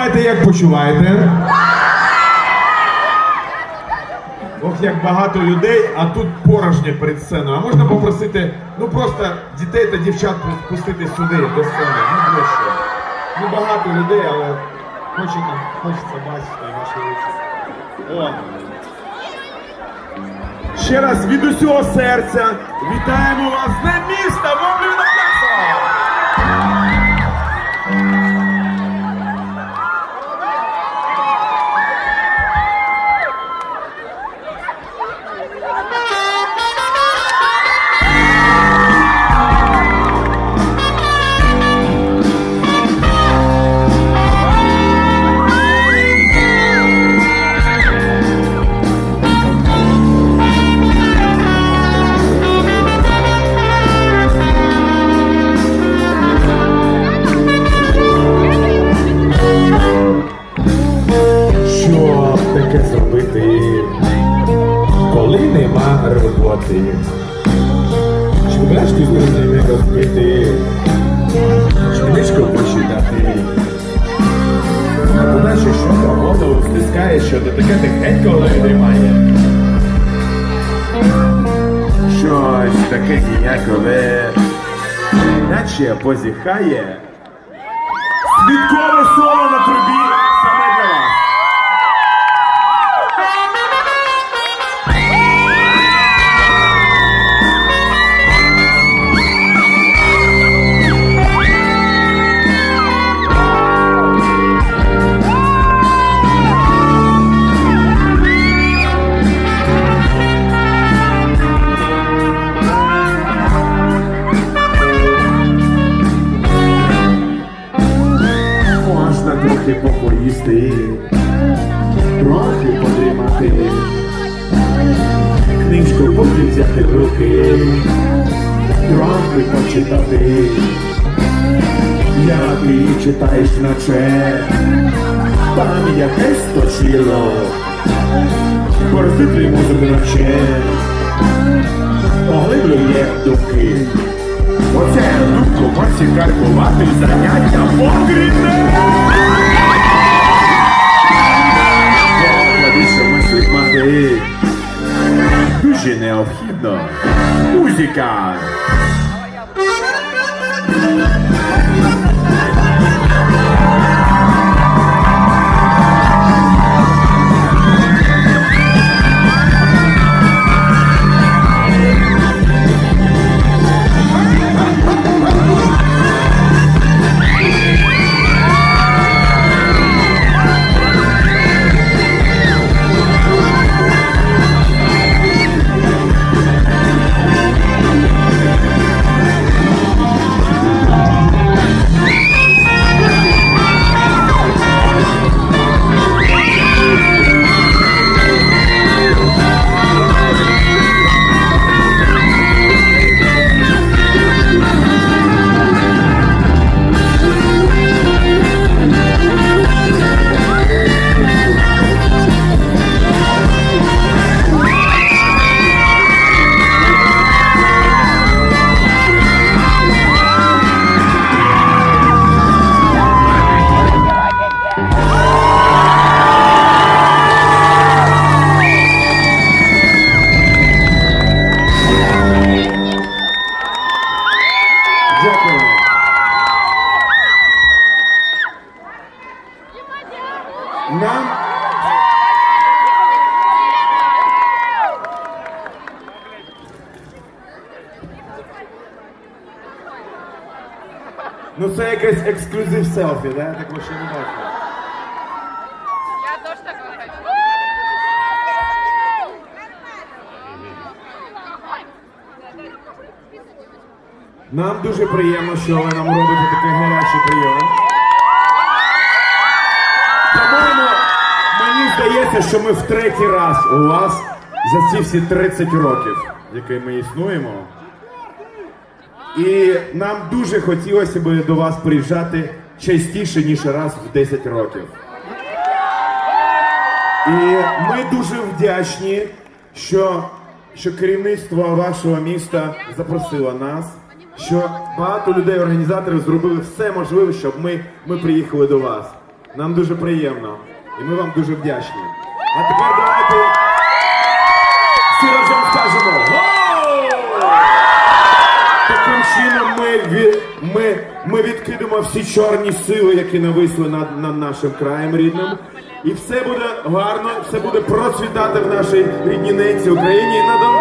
співайте, як почуваєте. Ох, як багато людей, а тут порожнє перед сценою. А можна попросити, ну просто дітей та дівчат пустити сюди, до сцени. Ну ближче. Ну багато людей, але хочеться, хочеться бачити ваші очі. Ще раз від усього серця вітаємо вас з Днем таке зробити, коли нема роботи? Чуляшки з друзями розбити, книжку почитати. Ще що голову стискає, що то таке тихенько тримає. Щось таке ніякове, наче позіхає. Свідкове соло на трубі поки взяти в руки, трохи почитати, як її читаєш наче, там якесь точило, порозити музику наче, поглиблює думки. Оце думку можеш каркувати заняття мислить мати. Дуже необхідно. Нам Ну це якийсь ексклюзив селфі, да? Такого ще не бачив. Я тоже такое хочу. Нам дуже приємно, що ви нам робите такий гарячий прийом. Здається, що ми в третій раз у вас за ці всі 30 років, які ми існуємо. І нам дуже хотілося б до вас приїжджати частіше, ніж раз в 10 років. І ми дуже вдячні, що, що керівництво вашого міста запросило нас, що багато людей, організаторів зробили все можливе, щоб ми, ми приїхали до вас. Нам дуже приємно. І ми вам дуже вдячні. А тепер давайте всі разом скажемо! Таким чином ми, ми, ми відкидемо всі чорні сили, які нависли над, над нашим краєм рідним. І все буде гарно, все буде процвітати в нашій рідній ненці Україні і на Донбасі.